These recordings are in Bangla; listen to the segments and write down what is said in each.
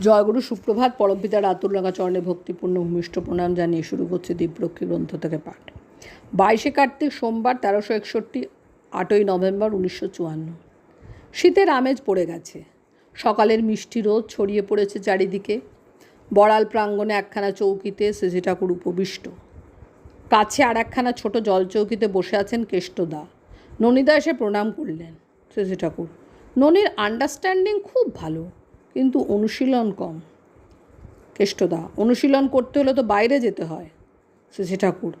জয়গুরু সুপ্রভাত পরমপিতার আতুলনাগা চরণে ভক্তিপূর্ণ ভূমিষ্ঠ প্রণাম জানিয়ে শুরু করছে দীপরক্ষী গ্রন্থ থেকে পাঠ। বাইশে কার্তিক সোমবার, তেরোশো একষট্টি, আটই নভেম্বর, উনিশশো চুয়ান্ন। শীতের আমেজ পড়ে গেছে। সকালের মিষ্টি রোদ ছড়িয়ে পড়েছে চারিদিকে। বড়াল প্রাঙ্গণে একখানা চৌকিতে সেজে ঠাকুর উপবিষ্ট। কাছে আর একখানা ছোট জলচৌকিতে বসে আছেন কেষ্টদা। ননিদা এসে প্রণাম করলেন সেজে ঠাকুর। ননির আন্ডারস্ট্যান্ডিং খুব ভালো। কিন্তু অনুশীলন কম কেষ্টদা অনুশীলন করতে হলে তো বাইরে যেতে হয় সেজে ঠাকুর।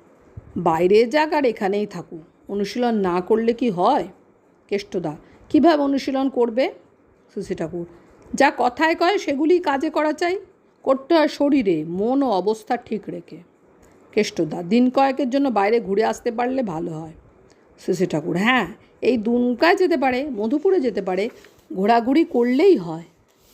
বাইরে যাক আর এখানেই থাকুক। অনুশীলন না করলে কি হয়? কেষ্টদা কীভাবে অনুশীলন করবে? সুশী ঠাকুর। যা কথায় কয় সেগুলি কাজে করা চাই। করতে হয় শরীরে, মন ও অবস্থা ঠিক রেখে। কেষ্টদা দিন কয়েকের জন্য বাইরে ঘুরে আসতে পারলে ভালো হয়। সুশী ঠাকুর। হ্যাঁ এই দুনকায় যেতে পারে, মধুপুরে যেতে পারে, ঘোরাঘুরি করলেই হয়।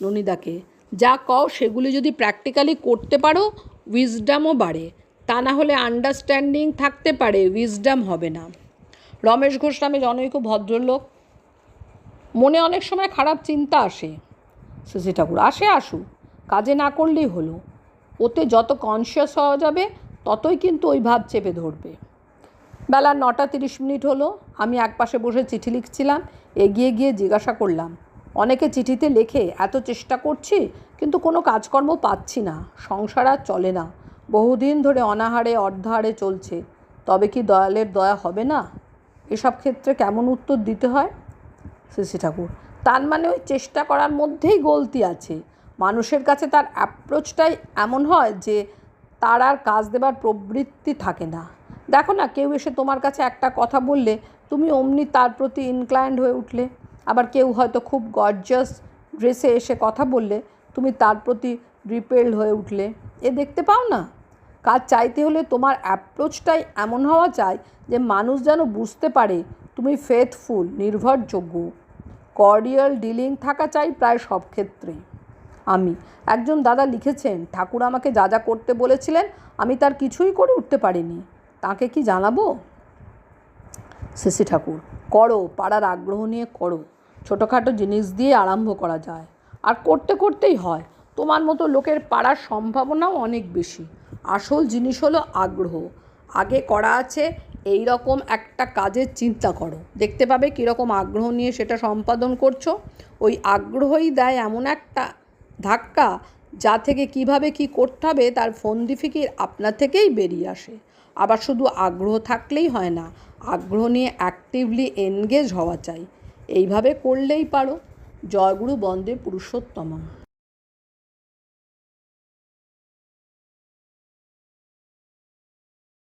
ননিদাকে। যা কও সেগুলি যদি প্র্যাকটিক্যালি করতে পারো উইজডামও বাড়ে। তা না হলে আন্ডারস্ট্যান্ডিং থাকতে পারে উইজডাম হবে না। রমেশ ঘোষ নামে জনৈক ভদ্রলোক। মনে অনেক সময় খারাপ চিন্তা আসে। শশী ঠাকুর, আসে, আসুক। কাজে না করলেই হলো। ওতে যত কনসিয়াস হওয়া যাবে, ততই কিন্তু ওই ভাব চেপে ধরবে। বেলা নটা তিরিশ মিনিট হলো। আমি একপাশে বসে চিঠি লিখছিলাম, এগিয়ে গিয়ে জিজ্ঞাসা করলাম অনেকে চিঠিতে লেখে, এত চেষ্টা করছি, কিন্তু কোনো কাজকর্ম পাচ্ছি না, সংসার আর চলে না, বহুদিন ধরে অনাহারে, অর্ধাহারে চলছে, তবে কি দয়ালের দয়া হবে না? এসব ক্ষেত্রে কেমন উত্তর দিতে হয়? শ্রী ঠাকুর, তার মানে ওই চেষ্টা করার মধ্যেই গলতি আছে। মানুষের কাছে তার অ্যাপ্রোচটাই এমন হয় যে, তার আর কাজ দেবার প্রবৃত্তি থাকে না। দেখো না, কেউ এসে তোমার কাছে একটা কথা বললে, তুমি অমনি তার প্রতি ইনক্লায়েন্ড হয়ে উঠলে। আবার কেউ হয়তো খুব গর্জাস ড্রেসে এসে কথা বললে তুমি তার প্রতি রিপেলড হয়ে উঠলে। এ দেখতে পাও না? কাজ চাইতে হলে তোমার অ্যাপ্রোচটাই এমন হওয়া চাই যে মানুষ যেন বুঝতে পারে তুমি ফেথফুল নির্ভরযোগ্য। কর্ডিয়াল ডিলিং থাকা চাই প্রায় সব ক্ষেত্রে। আমি, একজন দাদা লিখেছেন, ঠাকুর আমাকে যা যা করতে বলেছিলেন, আমি তার কিছুই করে উঠতে পারিনি। তাকে কি জানাব? সিসি ঠাকুর, করো, পাড়ার আগ্রহ নিয়ে করো। ছোটোখাটো জিনিস দিয়ে আরম্ভ করা যায়। আর করতে করতেই হয়। তোমার মতো লোকের পাড়ার সম্ভাবনাও অনেক বেশি। আসল জিনিস হলো আগ্রহ। আগে করা আছে এই রকম একটা কাজের চিন্তা করো। দেখতে পাবে কীরকম আগ্রহ নিয়ে সেটা সম্পাদন করছ। ওই আগ্রহই দেয় এমন একটা ধাক্কা যা থেকে কীভাবে কি করতে হবে তার ফন্দি ফিকির আপনার থেকেই বেরিয়ে আসে। আবার শুধু আগ্রহ থাকলেই হয় না, আগ্রহ নিয়ে অ্যাক্টিভলি এনগেজ হওয়া চাই। এইভাবে করলেই পারো। জয়গুরু বন্দে পুরুষোত্তমম।